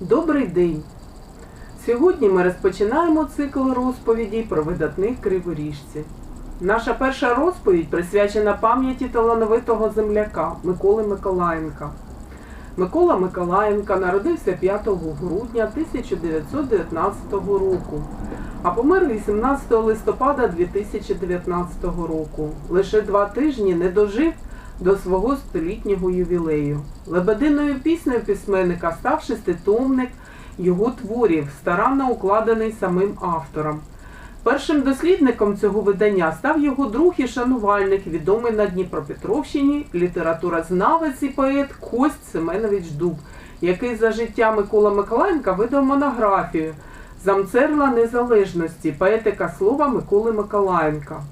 Добрий день! Сьогодні ми розпочинаємо цикл розповідей про видатних криворіжців. Наша перша розповідь присвячена пам'яті талановитого земляка Миколи Миколаєнка. Микола Миколаєнка народився 5 грудня 1919 року, а помер 18 листопада 2019 року. Лише два тижні не дожив до свого столітнього ювілею. Лебединою піснею письменника став шеститомник його творів, старанно укладений самим автором. Першим дослідником цього видання став його друг і шанувальник, відомий на Дніпропетровщині, літературознавець і поет Кость Семенович Дуб, який за життя Микола Миколаєнка видав монографію Замцерла незалежності, поетика слова Миколи Миколаєнка.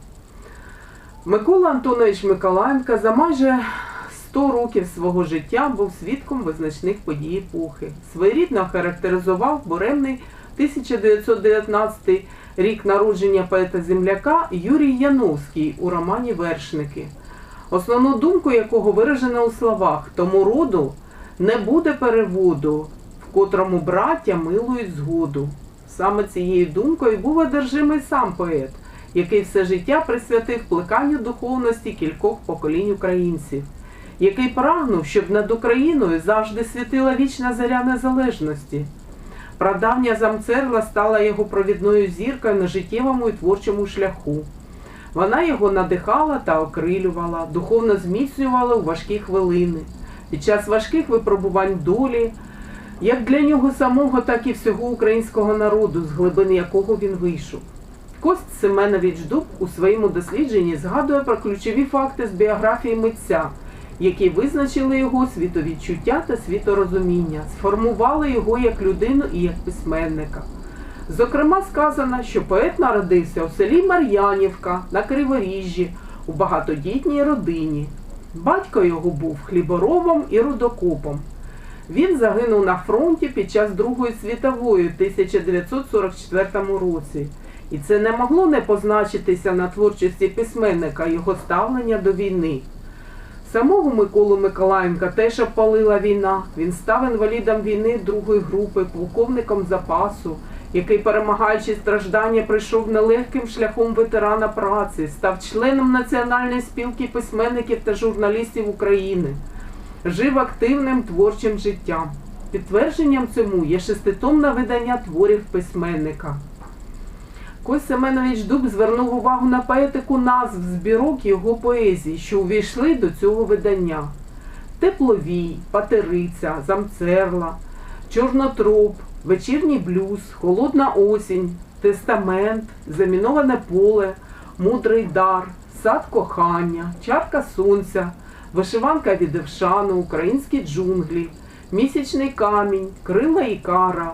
Микола Антонович Миколаєнка за майже 100 років свого життя був свідком визначних подій епохи. Своєрідно характеризував буремний 1919 рік народження поета-земляка Юрій Яновський у романі Вершники, основну думку якого виражена у словах Тому роду не буде переводу, в котрому браття милують згоду. Саме цією думкою був одержимий сам поет, який все життя присвятив плеканню духовності кількох поколінь українців, який прагнув, щоб над Україною завжди світила вічна заря незалежності. Прадавня замцерла стала його провідною зіркою на життєвому і творчому шляху. Вона його надихала та окрилювала, духовно зміцнювала у важкі хвилини. Під час важких випробувань долі, як для нього самого, так і всього українського народу, з глибини якого він вийшов. Кость Семенович Дуб у своєму дослідженні згадує про ключові факти з біографії митця, які визначили його світовідчуття та світорозуміння, сформували його як людину і як письменника. Зокрема, сказано, що поет народився у селі Мар'янівка на Криворіжжі у багатодітній родині. Батько його був хліборобом і рудокопом. Він загинув на фронті під час Другої світової в 1944 році. І це не могло не позначитися на творчості письменника його ставлення до війни. Самого Миколу Миколаєнка теж обпалила війна. Він став інвалідом війни другої групи, полковником запасу, який, перемагаючи страждання, прийшов нелегким шляхом ветерана праці, став членом Національної спілки письменників та журналістів України, жив активним творчим життям. Підтвердженням цьому є шеститомне видання творів письменника. Кость Семенович Дуб звернув увагу на поетику назв збірок його поезії, що увійшли до цього видання: Тепловій, Патериця, Замцерла, Чорнотроп, Вечірній блюз, Холодна осінь, Тестамент, Заміноване поле, Мудрий дар, Сад кохання, Чарка сонця, Вишиванка від Евшану, Українські джунглі, Місячний камінь, Крила і кара.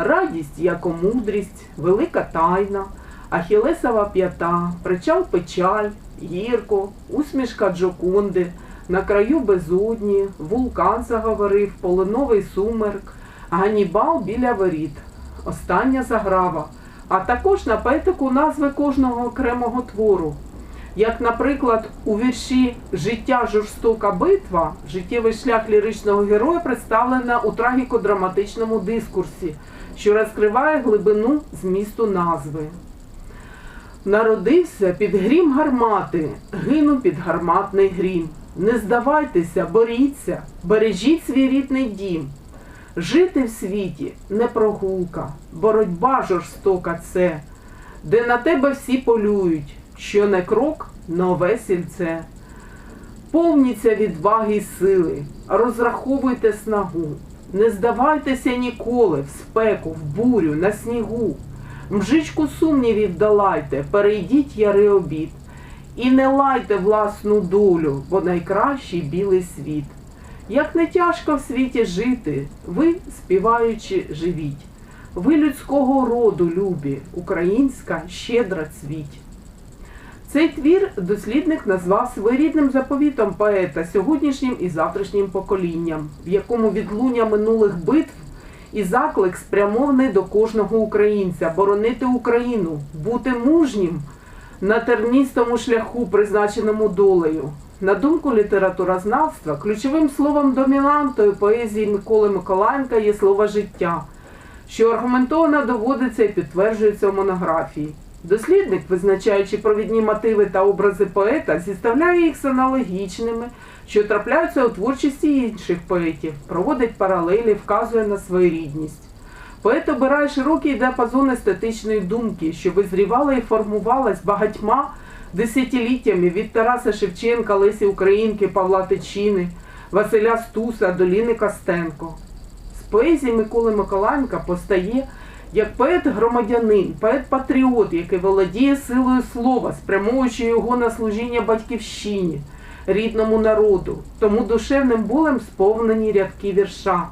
Радість, яко мудрість, велика тайна, Ахілесова п'ята, причал печаль, гірко, усмішка Джокунди, на краю безодні, вулкан заговорив, полиновий сумерк, Ганібал біля воріт, остання заграва, а також на поетику назви кожного окремого твору. Як, наприклад, у вірші Життя жорстока битва життєвий шлях ліричного героя представлена у трагіко-драматичному дискурсі, що розкриває глибину змісту назви. Народився під грім гармати, гину під гарматний грім. Не здавайтеся, боріться, бережіть свій рідний дім. Жити в світі не прогулка, боротьба жорстока це, де на тебе всі полюють, що не крок нове сільце. Повніться відваги й сили, розраховуйте снагу, не здавайтеся ніколи в спеку, в бурю, на снігу. Мжичку сумнівів долайте, перейдіть яри обід, і не лайте власну долю, бо найкращий білий світ. Як не тяжко в світі жити, ви, співаючи, живіть. Ви людського роду любі, українська щедра цвіть. Цей твір дослідник назвав своєрідним заповітом поета сьогоднішнім і завтрашнім поколінням, в якому відлуння минулих битв і заклик спрямований до кожного українця боронити Україну, бути мужнім на терністому шляху, призначеному долею. На думку літературознавства, ключовим словом домінантою поезії Миколи Миколаєнка є слово життя, що аргументовано доводиться і підтверджується у монографії. Дослідник, визначаючи провідні мотиви та образи поета, зіставляє їх з аналогічними, що трапляються у творчості інших поетів, проводить паралелі, вказує на своєрідність. Поет обирає широкий діапазон естетичної думки, що визрівала і формувалась багатьма десятиліттями від Тараса Шевченка, Лесі Українки, Павла Тичини, Василя Стуса до Ліни Костенко. З поезії Миколи Миколаєнка постає як поет-громадянин, поет-патріот, який володіє силою слова, спрямовуючи його на служіння батьківщині, рідному народу, тому душевним болем сповнені рядки вірша.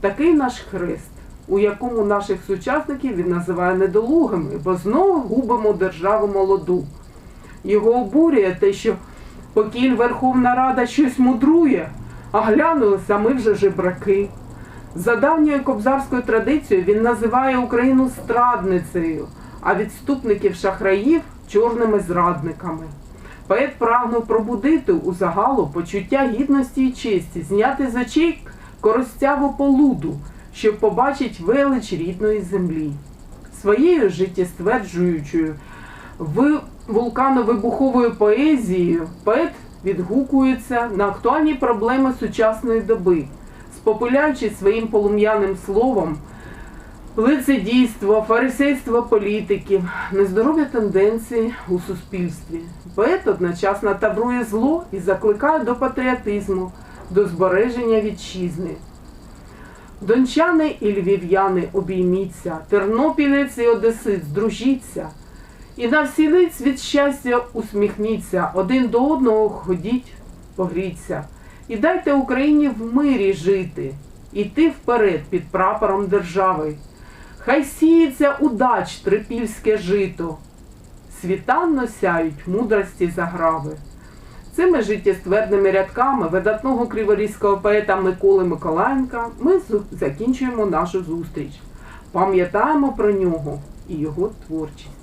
Такий наш хрест, у якому наших сучасників він називає недолугими, бо знову губимо державу молоду. Його обурює те, що покіль Верховна Рада щось мудрує, а глянулися ми вже жебраки. За давньою кобзарською традицією він називає Україну страдницею, а відступників шахраїв чорними зрадниками. Поет прагнув пробудити у загалу почуття гідності і честі, зняти з очей коростяву полуду, щоб побачить велич рідної землі. Своєю життєстверджуючою вулкановибуховою поезією поет відгукується на актуальні проблеми сучасної доби, спопиляючи своїм полум'яним словом лицедійство, фарисейство політиків, нездорові тенденції у суспільстві. Поет одночасно таврує зло і закликає до патріотизму, до збереження вітчизни. Дончани і львів'яни обійміться, тернопілець і одесит здружіться. І на всі лиць від щастя усміхніться, один до одного ходіть, погріться. І дайте Україні в мирі жити, іти вперед під прапором держави. Хай сіється удач трипільське жито, світанно сяють мудрості заграви. Цими життєствердними рядками видатного криворізького поета Миколи Миколаєнка ми закінчуємо нашу зустріч. Пам'ятаємо про нього і його творчість.